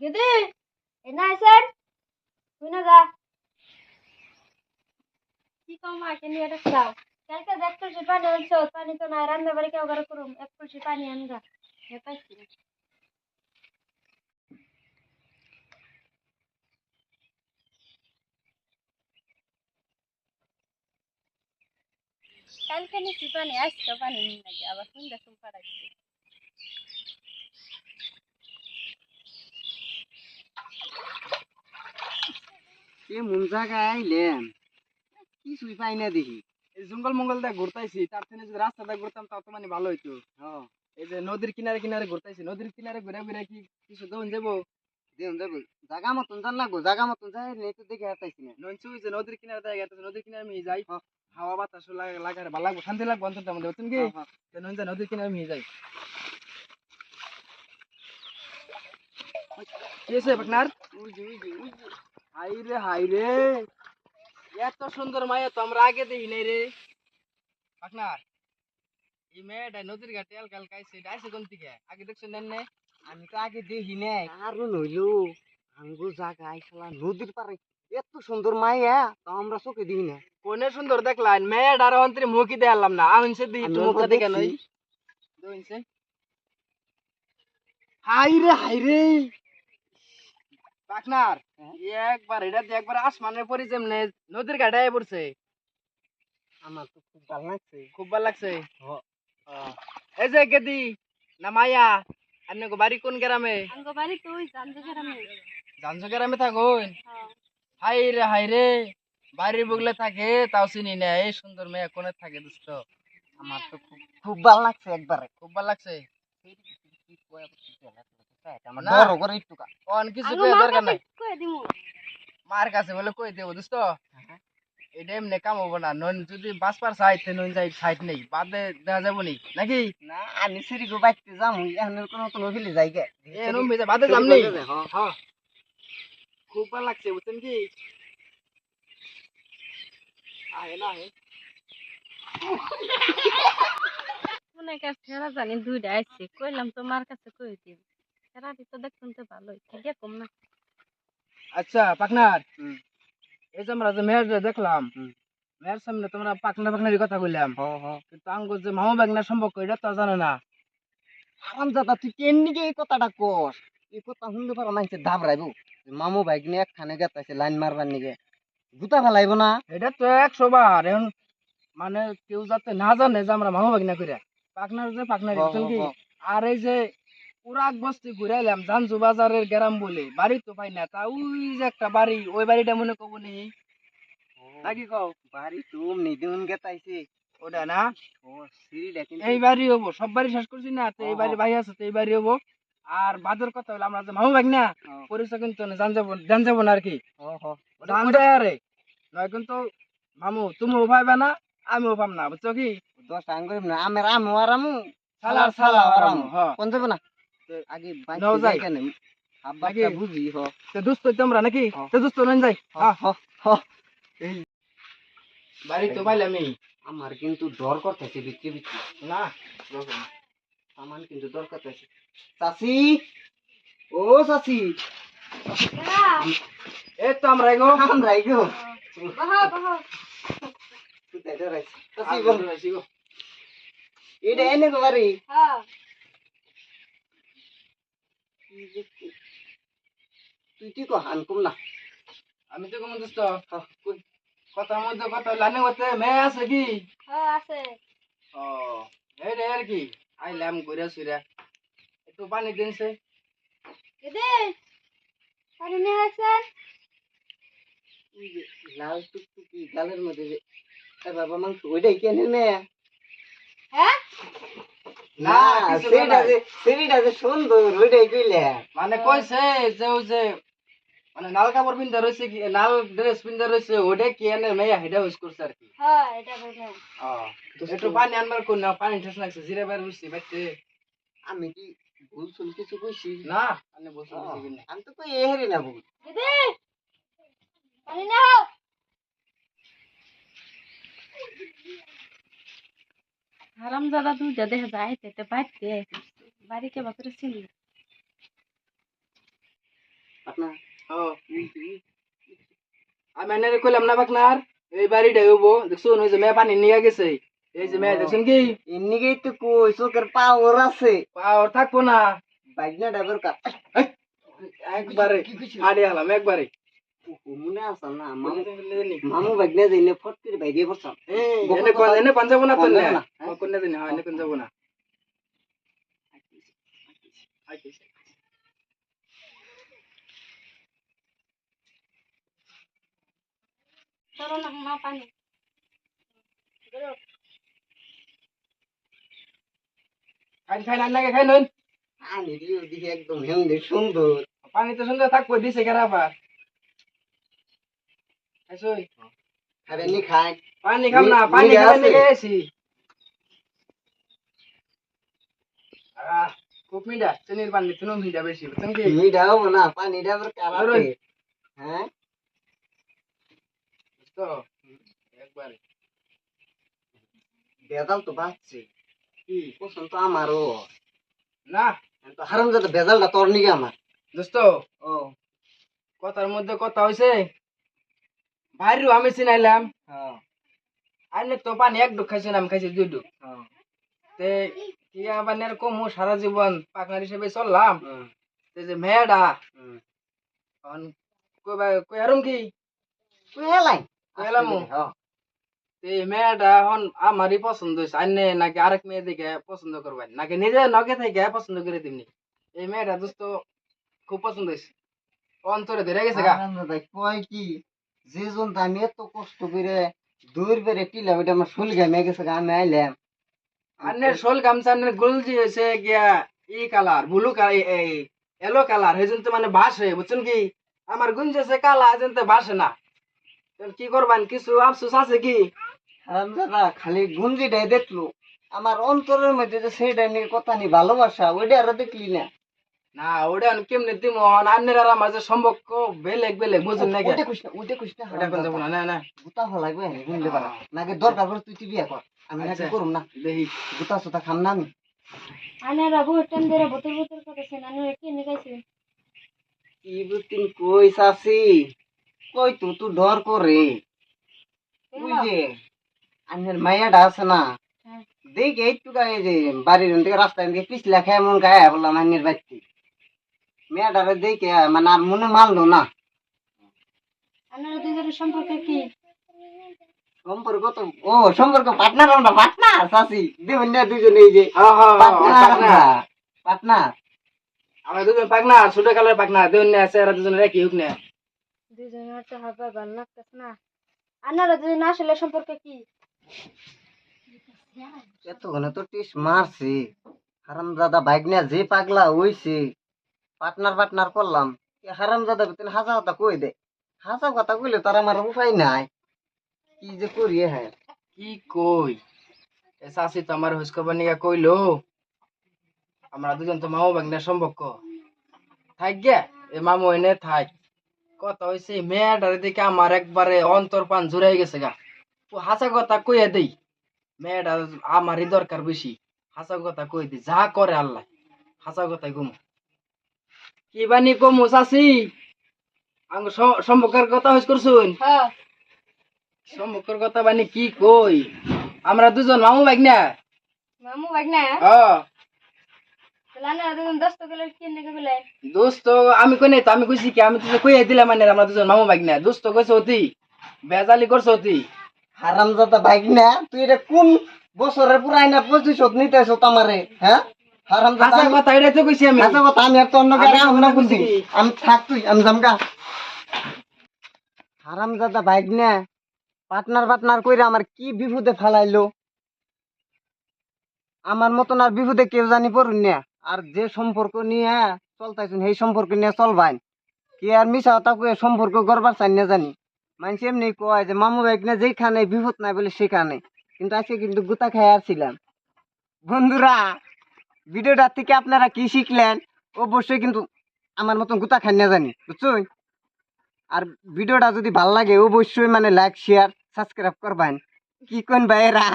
আইসেন তুই না যা কি কম মাকে নিয়ে এটা খাও কালকে দেখ তুলসী পানি আনছো পানি তো না রান্না বাড়ি কেউ করে করুম এক তুলসী পানি আনগা এ পাইছি কালকে নিচ্ছি পানি আজকে পানি নিয়ে আবার সন্ধ্যা সুম পাড়াইছি এমন জায়গায় আইলেন কিছুই পাই না দেখি। এই জঙ্গল মঙ্গল দিয়ে ঘুরতাইছি তার থেকে যদি রাস্তাটা ঘুরতাম তাও তো মানে ভালো হইতো। হ্যাঁ এই যে নদীর কিনারে কিনারে ঘুরতাইছি নদীর কিনারে ঘুরে ঘুরে কি কিছু দৌন যাব জাগা মতন জান লাগবো মতন যাই নেই তো দেখে হাঁটাইছি না। নইছি যে নদীর কিনারে জায়গা আছে নদীর কিনারে আমি যাই। হ্যাঁ। হাওয়া বাতাস লাগা লাগারে ভালো লাগবো শান্তি লাগবো অন্তত আমাদের বুঝছেন কি? হ্যাঁ, হ্যাঁ। তো নইন যা নদীর কিনারে আমি যাই। কি আছে ওই যে, ওই যে। হাই রে হাই রে এত সুন্দর মায়া তো আমরা আগে দেখি নাই রে। আপনার এই মেয়েটা নদীর ঘাটে আলকাল কাইছে আইছে কোন থেকে আগে দেখছেন নেন আমি তো আগে দেখি নাই। কারণ হইল। আঙ্গু জায়গা আইসালা নদীর পারে এত সুন্দর মাইয়া তো আমরা চোখে দিই না কোনে সুন্দর দেখলাম মেয়েটার অন্তরে মুখই দেখালাম না। আনছে দি আমি একটু একবার মুখটা দেখে নই। দুইছে হাই রে হাই রে পাকনার হ্যাঁ? একবার এটা একবার আসমানের পরি যেমনে নদীর ঘাটে পড়ছে। আমার তো খুব ভালো লাগছে। খুব ভালো লাগছে? এই যে গেদি না মায়া আপনার বাড়ি কোন গ্রামে? বাড়ি গ্রামে। থাকুন? হ্যাঁ হাই রে হাই রে বাড়ির বগলে থাকে তাও চিনি না এই সুন্দর মেয়ে কোনে থাকে দোস্ত আমার তো খুব খুব ভালো লাগছে একবারে। খুব ভালো লাগছে। বড় করে একটু অন কিছু আঙ্গ কয়ে মার দরকার নাই। কাছে কই দিমু। মার কাছে বলে কই দেবো দোস্ত। হ্যাঁ। এটা এমনি কাম হব না নন যদি বাস পার সাইড নন যাই সাইড নেই। বাদে দেখা যাব নি নাকি? না আমি সিঁড়ি গো বাইতে যাম এখন কোনো কোনো ফেলে যাই গে। এ নুম বাদে যাম নেই হ্যাঁ খুব ভালো লাগছে বুঝছেন কি? আহে না আহে মনে কাছে জানি দুইটা আইছে কইলাম তো মার কাছে কই দিব। তো ভালোই কম না। আচ্ছা পাকনার হুম। এই যে আমরা যে মেয়ের দেখলাম মেয়ের সামনে তোমরা পাকনা পাকনারি কথা কইলাম। কিন্তু আঙ্গ যে মামা বাগনার সম্পর্ক এটা তো জানে না। হারাম দাদা তুই কেননিকে এই কথাটা কর এই কথা শুনতে পারা মাইছে দাবরাইব মামু বাইক নিয়ে একখানে গেতাছে লাইন মারবার নিগে। জুতা ফেলাইব না। এটা তো একশো বার এখন মানে কেউ যাতে না জানে যে আমরা মামা বাগনা কইরা। পাকনার যে পাকনারি। আর এই যে পুরাক বস্তি ঘুরাইলাম জানজু বাজারের গ্রাম বলে। বাড়ি তো পাই না তা ওই যে একটা বাড়ি ওই বাড়িটা মনে কব নি নাকি কও? বাড়ি তুম নিদিন গেতাইছে। ওটা না? ও সিঁড়িটা কিন্তু এই বাড়ি হব সব বাড়ি শেষ করছি না তো এই বাড়ি ভাই আছে তো এই বাড়ি হব। আর বাজার কথা হলো আমরা যে মামু বাগ না পরিচয় কিন্তু জান যাব জান যাব না আর কি। আরে। নয় কিন্তু মামু তুমিও পাইবে না আমিও পাম না বুঝছ কি? টাকা করিম না আমের আমু আর আমু সালার সালা আর আমু, হ্যাঁ কোন যাবে না? আগে বাইক নাও যাই। কেন আব্বা বুঝি হ। তো দুস্থ তোমরা নাকি? হ। তো দুস্থ যাই। হ, হ, হ। বাড়ি তো পাইলাম আমি আমার কিন্তু ডর করতেছে বিক্রি বিক্রি না সামান কিন্তু দর করতেছে। চাচি! ও চাচি! এই তো আমরা এগো আমরা গো বাহা চাচি গো, গো। এটা এনে গো বাড়ি। হ্যাঁ। তুই কি কো হান কম না। আমি তো কমন দোস্ত কথার মধ্যে কথা লানে করতে মেয়ে আছে কি? হ্যাঁ আছে। ও এই রে আর কি? আইলাম ঘুরে সুরে। একটু পানি দিনছে। দিদি পানি নিয়ে যে লাল টুকটুকি গালের মধ্যে যে বাবা মাংস ওইটাই কেনে নে হ্যাঁ? না কিছু সেটা যে সেটা যে সুন্দর ওইটাই কইলে। মানে কইছে যে ওই যে মানে নাল কাপড় পিন্ধা রয়েছে কি নাল ড্রেস পিন্ধা রয়েছে ওটা কি এনে মেয়া হেডা ইউজ করছে আর কি? হ্যাঁ এটা বললাম ও একটু পানি আনবার কোন না পানি ঠেস লাগছে জিরে বার বুঝছি বাইতে। আমি কি ভুল সুল কিছু কইছি? না আমি বলছি ও, বুঝছি কিনা আমি তো কই এ না ভুল। দিদি! পানি নাও! হারাম দাদা তুই যা দেখা যায় তেতে বাইতে বাড়ি কে বাপরে চিনলি পাটনা ও আমি এনে কইলাম না পাকনার এই বাড়িটা হইবো দেখছুন ওই যে মেয়ে পানি নিয়ে গেছে এই যে মেয়ে দেখছেন কি এমনিকেই তো কই চোখের পাওয়ার আছে পাওয়ার থাকব না বাইকনা ড্রাইভার কা একবারে আড়ে হালাম একবারে মনে আছে না মামু মামু বাইকনা যাইলে ফট করে বাইরে পড়ছাম এনে কোন এনে কোন যাব না কোন না? কোন না জানি হ্যাঁ এনে কোন যাব না চলো না মা পানি খাই খাই না খাই নন আমি দিও একদম হেমদে সুন্দর পানি তো সুন্দর থাকব দিছে কেন আবার আইসই খাবে নি খাই পানি খাম না পানি নিগে খাবার আছে? নিগে আছি আহ, খুব মিঠা চিনির পানি তুনো মিঠা বেশি বুঝছেন কি মিঠা হব না হ্যাঁ তো একবারে বেজাল তো বাঁচছে পছন্দ তো আমারও না তো হারাম যাতে বেজালটা তোর নিগে আমার দোস্ত ও কথার মধ্যে কথা হইছে বাইরেও আমি চিনাইলাম হ্যাঁ আইনে তো পানি এক ডুক খাইছে না আমি খাইছি দুই ডুক হ্যাঁ তে কি আবার এরকম সারা জীবন পাকনার হিসেবে চললাম তে যে কইবা কই আরম কি এলামু। হ্যাঁ তে মেয়েটা এখন আমারই পছন্দ হয়েছে আইনে নাকি আরেক মেয়ে দেখে পছন্দ করবেন নাকি নিজে নগে থেকে পছন্দ করে দিবনি এই মেয়েটা দোস্ত খুব পছন্দ হয়েছে অন্তরে ধরে গেছে গা কয় কি যে জন আমি এত কষ্ট করে দূর বেড়ে টিলা বেটা আমার শুল গামে গেছে গা, আমি আইলাম। আন্নের শোল গামছা আন্নের গুলজি হয়েছে গিয়া ই কালার ব্লু কালার এই এলো কালার হেজন তো মানে বাসে বুঝছেন কি? আমার গুঞ্জেছে কালা হেজন তো বাসে না। কি করবেন? কিছু আফসোস আছে কি? হারাম খালি গুঞ্জিটাই দেখল। আমার অন্তরের মধ্যে যে সেইটা নিয়ে কথা নি ভালোবাসা ওইটা আরও দেখলি না। না ওটা আমি কেমনে দিম? আন্নের আর আমার যে সম্পর্ক বেলেগ বেলেগ বুঝুন না না ওটা কোন যাব না না না। গুতা ফলাইবে বুঝলে পারা নাকি দরকার পড়ে তুই তুই বিয়া কর আমি নাকি আচ্ছা। করুম না। দেখি। গুতা সুতা খাম না আমি। আনারা বহুত টাইম ধরে বোতল বোতল করেছেন আনারা কি নিকাইছেন কি বুতিন কই সাসি কই তো তুই ডর করে। আনের আছে না হ্যাঁ। দেখে যে বাড়ির থেকে রাস্তায় দিকে পিছলা খেয়ে মন গায়ে বললাম আনের বাড়িতে। মেয়েটারে দেখে মানে আর মনে মানলো না। আনারা দুজনের সম্পর্কে কি? সম্পর্ক তো ও সম্পর্ক পার্টনার আমরা পার্টনার সাসি। দেবেন না দুজনে এই যে পার্টনার পার্টনার আমরা দুজন পাকনা ছোট কালার পাকনা দুজন আছে আর দুজন রেখে হুক না। দুজনের তো হবে ভালো লাগতেছে না। আনারা দুজন আসলে সম্পর্কে কি? এতক্ষণে তো টিস মারছি। হারাম দাদা বাইক নিয়ে যে পাগলা হইছে। পার্টনার পার্টনার করলাম। হারাম দাদা ভিতরে হাসা কথা কই দে? হাসা কথা কইলে তার আমার উপায় নাই। কি যে করি হ্যাঁ? কি কই? শাশি তো আমার হুস খবর নিয়ে কইলো, আমরা দুজন তো মামু বাগনার সম্পর্ক। থাক গে, এ মামু এনে থাক। কথা হইছে মেয়েটার দিকে আমার একবারে অন্তর পান জুড়াই গেছে গা। হাসা কথা কইয়া দেই। মেয়েটা আমারই দরকার বেশি। হাসা কথা কই দি যা করে আল্লাহ। হাসা কথাই কি বানি কমু চাষি আঙ্গ স- সম্পর্কের কথা হইস করছুন হ্যাঁ সম্পর্কের কথা মানে কি কই? আমরা দুজন মামু বাইক না? মামু ভাগ না? দোস্ত আমি কই নাই তো আমি কইছি কি আমি তো কই দিলাম মানে আমরা দুজন মামু বাইক না। দোস্ত কইছে অতি বেজালি করছে অতি। হারাম দাদা বাইক না? তুই এটা কোন বছরের পুরাই না প্রতিশোধ নিতেছ তোমারে হ্যাঁ? হারাম দাদা হাসা আমি- কথা এটাই তো কইছি আমি। হাসা কথা আমি আর তো অন্য আমি গাড়ি তো আমি না মনে করছি বুঝি কি? আমি থাক তুই আমি জামগা হারাম দাদা বাইক না। পার্টনার পার্টনার কইরা আমার কি বিপদে ফালাইলো? আমার মতন আর বিপদে কেউ জানি পড়ুন না। আর যে সম্পর্ক নিয়ে চলতাইছেন সেই সম্পর্ক নিয়ে চলবাইন। কি আর মিশা কয়ে সম্পর্ক গড়বার চাই না জানি। মানুষ এমনি কয় যে মামু বাইক না যেখানে বিপদ নাই বলে সেখানে। কিন্তু আজকে কিন্তু গুতা খেয়ে আসছিলাম। বন্ধুরা ভিডিওটা থেকে আপনারা কি শিখলেন, অবশ্যই কিন্তু আমার মতন গুতা খান না জানি, বুঝছুন? আর ভিডিওটা যদি ভালো লাগে, অবশ্যই মানে লাইক শেয়ার সাবস্ক্রাইব করবেন। কি কোন ভাইয়েরা?